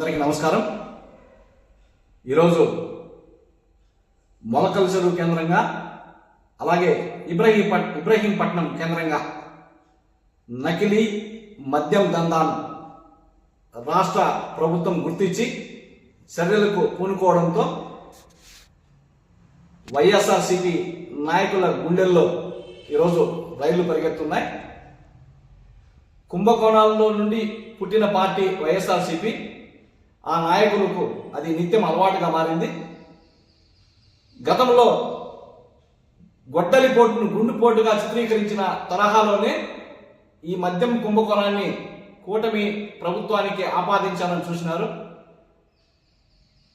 అందరికీ నమస్కారం. ఈరోజు మొలకల చెరువు కేంద్రంగా అలాగే ఇబ్రహీంపట్ ఇబ్రహీంపట్నం కేంద్రంగా నకిలీ మద్యం దందాను రాష్ట్ర ప్రభుత్వం గుర్తించి చర్యలకు పూనుకోవడంతో వైఎస్ఆర్సిపి నాయకుల గుండెల్లో ఈరోజు రైళ్ళు పరిగెత్తున్నాయి. కుంభకోణాల్లో నుండి పుట్టిన పార్టీ వైఎస్ఆర్సిపి ఆ నాయకులకు అది నిత్యం అలవాటుగా మారింది. గతంలో గొడ్డలిపోటును గుండుపోటుగా చిత్రీకరించిన తరహాలోనే ఈ మద్యం కుంభకోణాన్ని కూటమి ప్రభుత్వానికి ఆపాదించాలని చూసినారు.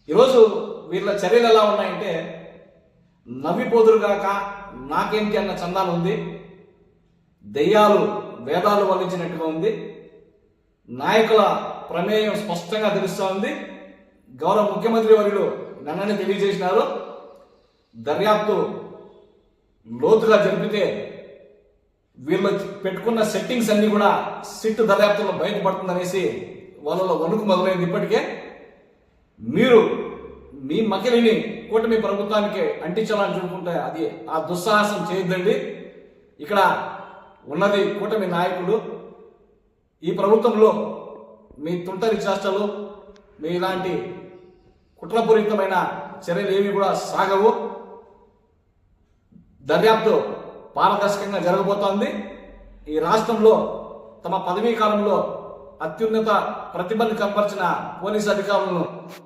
ఈరోజు వీళ్ళ చర్యలు ఎలా ఉన్నాయంటే నవ్విపోదురుగాక నాకేంటి అన్న చందాలు ఉంది. దెయ్యాలు వేదాలు వల్లించినట్టుగా ఉంది. నాయకుల ప్రమేయం స్పష్టంగా తెలుస్తూ ఉంది గౌరవ ముఖ్యమంత్రి వర్యులు నన్నని తెలియజేసినారు. దర్యాప్తు లోతుగా జరిపితే వీళ్ళు పెట్టుకున్న సెట్టింగ్స్ అన్ని కూడా సిట్ దర్యాప్తులో బయటపడుతుందనేసి వాళ్ళలో వణుకు మొదలైంది ఇప్పటికే. మీరు మీ మకిలిని కూటమి ప్రభుత్వానికి అంటించాలని చూడుకుంటే అది ఆ దుస్సాహసం చేయొద్దండి. ఇక్కడ ఉన్నది కూటమి నాయకుడు. ఈ ప్రభుత్వంలో మీ తుంటరి చేష్టలు మీ ఇలాంటి కుట్రపూరితమైన చర్యలు ఏవి కూడా సాగవు. దర్యాప్తు పారదర్శకంగా జరగబోతోంది. ఈ రాష్ట్రంలో తమ పదవీ కాలంలో అత్యున్నత ప్రతిభను కనపరిచిన పోలీసు అధికారులను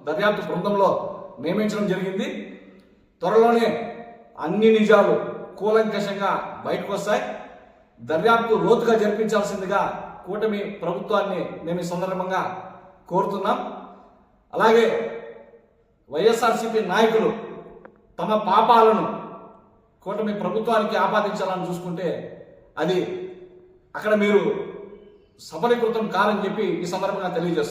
దర్యాప్తు బృందంలో నియమించడం జరిగింది. త్వరలోనే అన్ని నిజాలు కూలంకషంగా బయటకు వస్తాయి దర్యాప్తు లోతుగా జరిపించాల్సిందిగా కూటమి ప్రభుత్వాన్ని మేము ఈ సందర్భంగా కోరుతున్నాం. అలాగే వైఎస్ఆర్సీపీ నాయకులు తమ పాపాలను కూటమి ప్రభుత్వానికి ఆపాదించాలని చూసుకుంటే అది అక్కడ మీరు సఫలీకృతం కాదని చెప్పి ఈ సందర్భంగా తెలియజేస్తారు